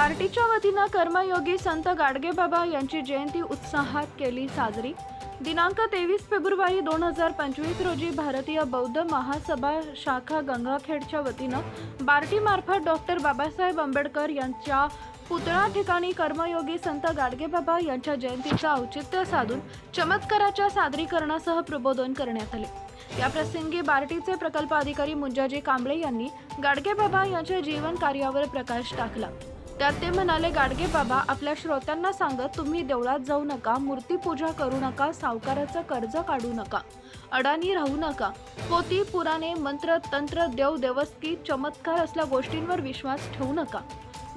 बार्टीच्या वतीनं कर्मयोगी संत गाडगेबाबा यांची जयंती उत्साहात केली साजरी. दिनांक तेवीस फेब्रुवारी दोन हजार पंचवीस रोजी भारतीय बौद्ध महासभा शाखा गंगाखेडच्या वतीनं बार्टीमार्फत डॉक्टर बाबासाहेब आंबेडकर यांच्या पुतळा ठिकाणी कर्मयोगी संत गाडगेबाबा यांच्या जयंतीचं औचित्य साधून चमत्काराच्या सादरीकरणासह प्रबोधन करण्यात आले. या प्रसंगी बार्टीचे प्रकल्प अधिकारी मुंजाजी कांबळे यांनी गाडगेबाबा यांच्या जीवन कार्यावर प्रकाश टाकला. त्यात ते म्हणाले गाडगे बाबा आपल्या श्रोत्यांना सांगत तुम्ही देवळात जाऊ नका मूर्तीपूजा करू नका सावकाराचं कर्ज काढू नका अडाणी राहू नका. पोती पुराणे मंत्र तंत्र देव देवस्की चमत्कार असल्या गोष्टींवर विश्वास ठेवू नका.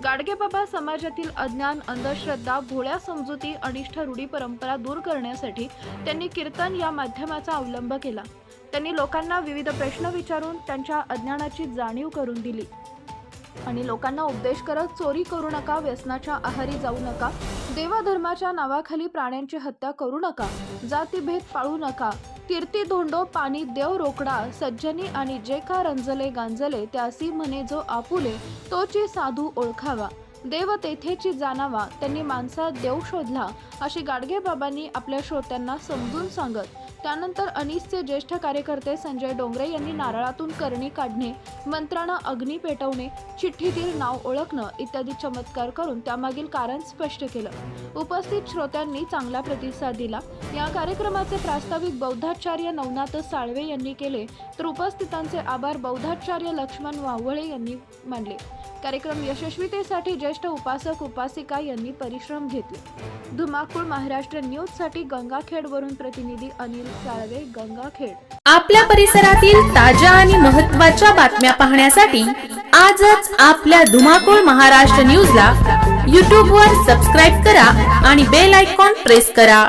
गाडगेबाबा समाजातील अज्ञान अंधश्रद्धा भोळ्या समजुती अनिष्ठ रूढी परंपरा दूर करण्यासाठी त्यांनी कीर्तन या माध्यमाचा अवलंब केला. त्यांनी लोकांना विविध प्रश्न विचारून त्यांच्या अज्ञानाची जाणीव करून दिली. आणि लोकांना उपदेश करत चोरी करू नका व्यसनाच्या आहारी जाऊ नका देवाधर्माच्या नावाखाली प्राण्यांची हत्या करू नका जातीभेद पाळू नका कीर्ती धोंडो पाणी देव रोकडा सज्जनी आणि जे का रंजले गांजले त्यासी म्हणे जो आपुले तोची साधू ओळखावा देव तेथेची जाणावा त्यांनी माणसात देव शोधला अशी गाडगे बाबांनी आपल्या श्रोत्यांना समजून सांगत त्यानंतर अनिसचे ज्येष्ठ कार्यकर्ते संजय डोंगरे यांनी नारळातून करणी काढणे मंत्रानं अग्नी पेटवणे चिठ्ठीतील नाव ओळखणं इत्यादी चमत्कार करून त्यामागील कारण स्पष्ट केलं. उपस्थित श्रोत्यांनी चांगला प्रतिसाद दिला. या कार्यक्रमाचे प्रास्ताविक बौद्धाचार्य नवनाथ साळवे यांनी केले. तर उपस्थितांचे आभार बौद्धाचार्य लक्ष्मण वावळे यांनी मानले. कार्यक्रम यशस्वीतेसाठी ज्येष्ठ उपासक उपासिका यांनी परिश्रम घेतले. धुमाकूळ महाराष्ट्र न्यूजसाठी गंगाखेडवरून प्रतिनिधी अनिल साळवे गंगाखेड. आपल्या परिसरातील ताज्या आणि महत्त्वाच्या बातम्या पाहण्यासाठी आजच आपल्या धुमाकूळ महाराष्ट्र न्यूजला यूट्यूबवर सबस्क्राईब करा आणि बेल आयकॉन प्रेस करा.